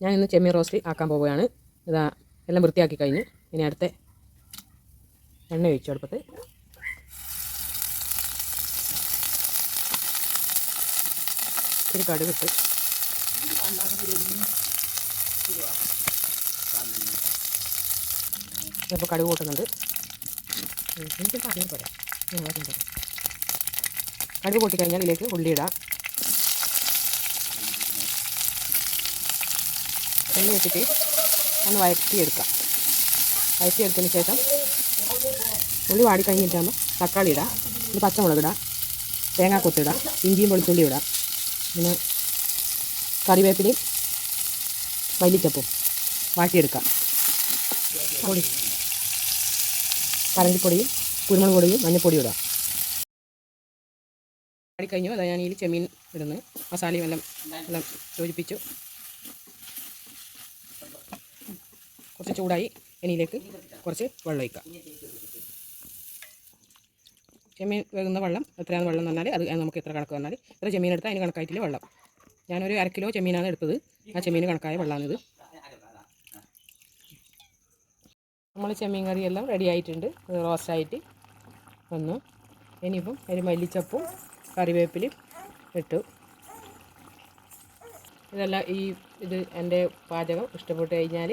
ഞാൻ ഇന്ന് ചെമ്മീൻ റോസ്റ്റ് ആക്കാൻ പോവുകയാണ്. ഇതാ എല്ലാം വൃത്തിയാക്കി കഴിഞ്ഞ് ഇനി അടുത്ത എണ്ണ ഒഴിച്ചു അടുപ്പത്ത് ഇത്തിരി കടുകിട്ട് ഇപ്പോൾ കടുക് കൂട്ടുന്നുണ്ട്. എനിക്ക് പറഞ്ഞു പോരാ. കടുക് കൂട്ടിക്കഴിഞ്ഞാൽ ഇതിലേക്ക് ഉള്ളി എണ്ണ വെച്ചിട്ട് ഒന്ന് വഴറ്റിയെടുക്കാം. വഴറ്റിയെടുത്തതിന് ശേഷം ഉള്ളി വാടി കഴിഞ്ഞിട്ടാകുമ്പോൾ തക്കാളി ഇടാം പിന്നെ പച്ചമുളക് ഇടാം തേങ്ങാക്കൊത്ത് ഇടാം ഇഞ്ചിയും വെളുത്തുള്ളി ഇടാം പിന്നെ കറിവേപ്പിലയും വല്ലിച്ചപ്പും വാട്ടിയെടുക്കാം. പൊടി. കറണ്ടിപ്പൊടിയും കുരുമുളക് പൊടിയും മഞ്ഞൾപ്പൊടിയും ഇടാം. വാടി കഴിഞ്ഞു അതാ ഞാൻ ഇതിൽ ചെമ്മീൻ ഇടുന്നു മസാലയും എല്ലാം എല്ലാം യോജിപ്പിച്ചു. കുറച്ച് ചൂടായി ഇനിയിലേക്ക് കുറച്ച് വെള്ളം ഒഴിക്കാം ചെമ്മീൻ വേകുന്ന വെള്ളം എത്രയാണ് വെള്ളം എന്ന് പറഞ്ഞാൽ അത് നമുക്ക് എത്ര കണക്ക് വന്നാൽ എത്ര ചെമ്മീൻ എടുത്താൽ അതിന് കണക്കായിട്ടില്ല വെള്ളം. ഞാനൊരു അര കിലോ ചെമ്മീനാണ് എടുത്തത്. ആ ചെമ്മീൻ കണക്കായ വെള്ളമാണിത് നമ്മൾ ചെമ്മീൻ കറിയെല്ലാം റെഡി ആയിട്ടുണ്ട്. റോസ്റ്റായിട്ട് വന്നു. ഇനിയിപ്പം ഒരു മല്ലിച്ചപ്പും കറിവേപ്പിലും ഇട്ടു. ഇതെല്ലാം ഈ ഇത് എന്റെ പാചകം ഇഷ്ടപ്പെട്ട് കഴിഞ്ഞാൽ